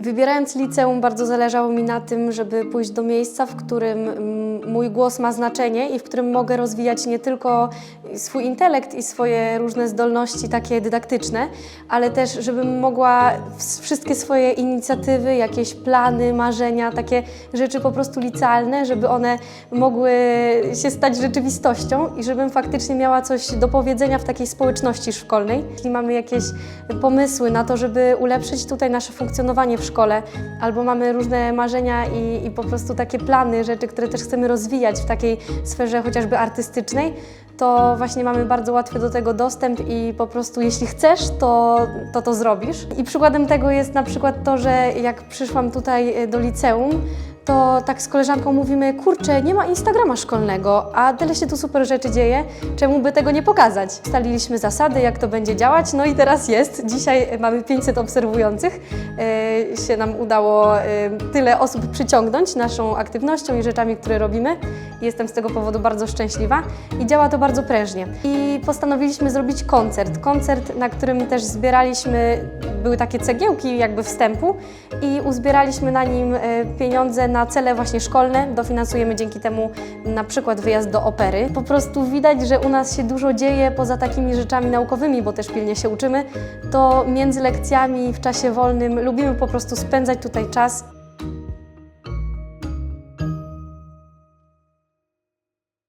Wybierając liceum, bardzo zależało mi na tym, żeby pójść do miejsca, w którym mój głos ma znaczenie i w którym mogę rozwijać nie tylko swój intelekt i swoje różne zdolności takie dydaktyczne, ale też, żebym mogła wszystkie swoje inicjatywy, jakieś plany, marzenia, takie rzeczy po prostu licealne, żeby one mogły się stać rzeczywistością i żebym faktycznie miała coś do powiedzenia w takiej społeczności szkolnej. Jeśli mamy jakieś pomysły na to, żeby ulepszyć tutaj nasze funkcjonowanie w szkole, albo mamy różne marzenia i, i po prostu takie plany, rzeczy, które też chcemy rozwijać w takiej sferze chociażby artystycznej, to właśnie mamy bardzo łatwy do tego dostęp i po prostu jeśli chcesz, to to, to zrobisz. I przykładem tego jest na przykład to, że jak przyszłam tutaj e, do liceum, to tak z koleżanką mówimy, kurczę, nie ma Instagrama szkolnego, a tyle się tu super rzeczy dzieje, czemu by tego nie pokazać? Ustaliliśmy zasady, jak to będzie działać, no i teraz jest. Dzisiaj mamy 500 obserwujących. E, się nam udało e, tyle osób przyciągnąć naszą aktywnością i rzeczami, które robimy. Jestem z tego powodu bardzo szczęśliwa i działa to bardzo prężnie. I postanowiliśmy zrobić koncert. Koncert, na którym też zbieraliśmy, były takie cegiełki jakby wstępu i uzbieraliśmy na nim e, pieniądze na cele właśnie szkolne. Dofinansujemy dzięki temu na przykład wyjazd do opery. Po prostu widać, że u nas się dużo dzieje poza takimi rzeczami naukowymi, bo też pilnie się uczymy. To między lekcjami w czasie wolnym lubimy po prostu spędzać tutaj czas